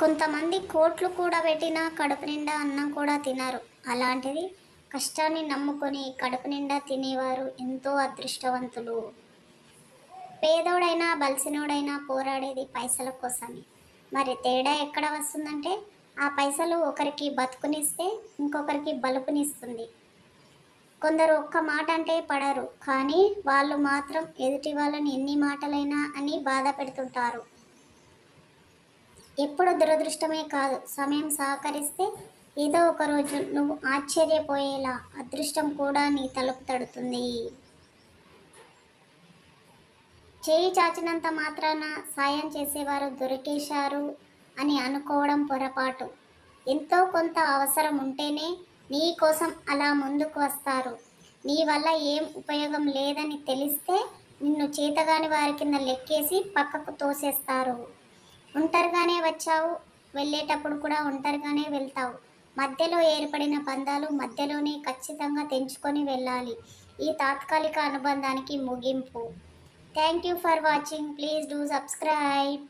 కొంతమంది కోట్లు కూడా పెట్టినా కడుపు నిండా అన్నం కూడా తినరు. అలాంటిది కష్టాన్ని నమ్ముకొని కడుపు నిండా తినేవారు ఎంతో అదృష్టవంతులు. పేదోడైనా బలిసినోడైనా పోరాడేది పైసల కోసమే. మరి తేడా ఎక్కడ వస్తుందంటే ఆ పైసలు ఒకరికి బతుకునిస్తే ఇంకొకరికి బలుపునిస్తుంది. కొందరు ఒక్క మాట అంటే పడరు కానీ వాళ్ళు మాత్రం ఎదుటి వాళ్ళని ఎన్ని మాటలైనా అని బాధ పెడుతుంటారు. ఎప్పుడు దురదృష్టమే కాదు. సమయం సహకరిస్తే ఏదో ఒక రోజు నువ్వు ఆశ్చర్యపోయేలా అదృష్టం కూడా నీ తలుపు తడుతుంది. చేయి చాచినంత మాత్రాన సాయం చేసేవారు దొరికేశారు అని అనుకోవడం పొరపాటు. ఎంతో కొంత అవసరం ఉంటేనే నీ కోసం అలా ముందుకు వస్తారు. నీ వల్ల ఏం ఉపయోగం లేదని తెలిస్తే నిన్ను చేతగాని వారి కింద లెక్కేసి పక్కకు తోసేస్తారు. ఒంటరిగానే వచ్చావు. వెళ్ళేటప్పుడు కూడా ఒంటరిగానే వెళ్తావు. మధ్యలో ఏర్పడిన బంధాలు మధ్యలోనే ఖచ్చితంగా తెంచుకొని వెళ్ళాలి. ఈ తాత్కాలిక అనుబంధానికి ముగింపు. Thank you for watching. Please do subscribe.